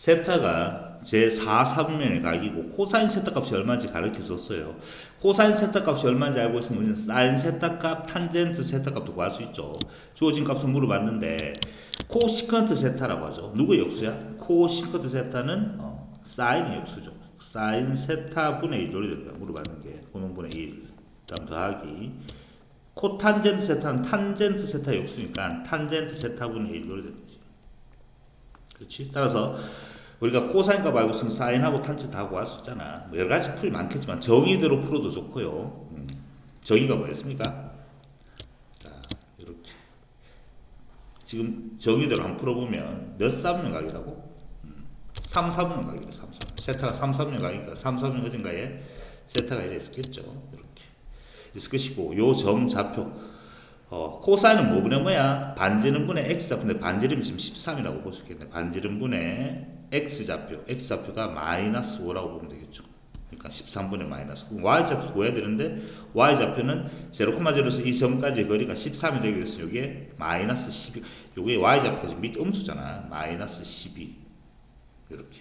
세타가 제4 사분면의 각이고 코사인 세타 값이 얼마인지 가르쳐 줬어요. 코사인 세타 값이 얼마인지 알고 있으면 우리는 사인 세타 값, 탄젠트 세타 값도 구할 수 있죠. 주어진 값을 물어봤는데 코시컨트 세타라고 하죠. 누구의 역수야? 코시컨트 세타는 어, 사인의 역수죠. 사인 세타 분의 1로 될까 물어봤는 게 고놈분의 1. 다음 더하기 코탄젠트 세타는 탄젠트 세타 역수니까 탄젠트 세타 분의 1로 되는 거지. 그렇지? 따라서 우리가 코사인 값 알고 있으면 사인하고 탄젠트 다 구할 수 있잖아. 뭐 여러 가지 풀이 많겠지만 정의대로 풀어도 좋고요. 음, 정의가 뭐였습니까? 자, 이렇게. 지금 정의대로 한번 풀어보면 몇 사분면각이라고? 3, 4분면각이래 3, 4. 세타가 3, 4분면각이니까 3, 4분면 어딘가에 세타가 이래 있었겠죠. 이렇게. 있을 것이고 요 점 좌표 어, 코사인은 뭐 분의 뭐야? 반지름 분의 x 좌표인데 반지름이 지금 13이라고 볼 수 있겠네. 반지름 분의 x 좌표, x 좌표가 마이너스 5라고 보면 되겠죠. 그러니까 13분의 마이너스 9. y 좌표 구해야 되는데 y 좌표는 0,0에서 이 점까지 거리가 13이 되기 위해서 여기에 마이너스 12. 요게 y 좌표가 지금 밑 음수잖아. 마이너스 12. 이렇게.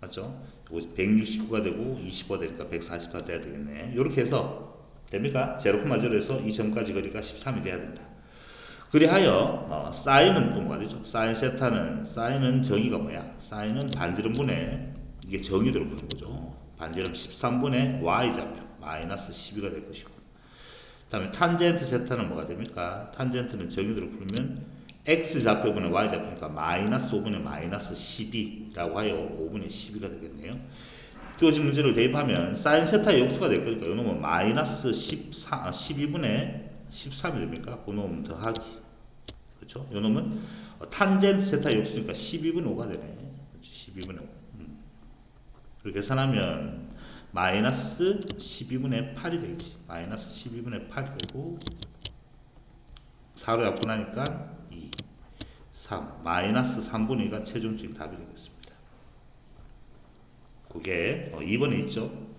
맞죠? 요거 169가 되고 25가 되니까 140가 돼야 되겠네. 이렇게 해서 됩니까? 0,0에서 이 점까지 거리가 13이 돼야 된다. 그리하여 어, 사인은 또 뭐가 되죠? 사인 세타는 사인은 정의가 뭐야? 사인은 반지름 분의 이게 정의대로 보는 거죠. 반지름 13분의 y 좌표 마이너스 12가 될 것이고 그다음에 탄젠트 세타는 뭐가 됩니까? 탄젠트는 정의대로 풀면 x 좌표분의 y 좌표니까 마이너스 5분의 마이너스 12라고 하여 5분의 12가 되겠네요. 주어진 문제를 대입하면 사인 세타의 역수가 될 거니까 이 놈은 마이너스 14, 12분의 13이 됩니까? 그 놈은 더하기. 그렇죠? 이 놈은 탄젠트 세타 역수니까 12분의 5가 되네. 그렇지? 12분의 5. 음. 그렇게 계산하면 마이너스 12분의 8이 되겠지. 마이너스 12분의 8이 되고 4로 약분하니까 2, 3, 마이너스 3분의 2가 최종적인 답이 되겠습니다. 그게 어, 2번에 있죠.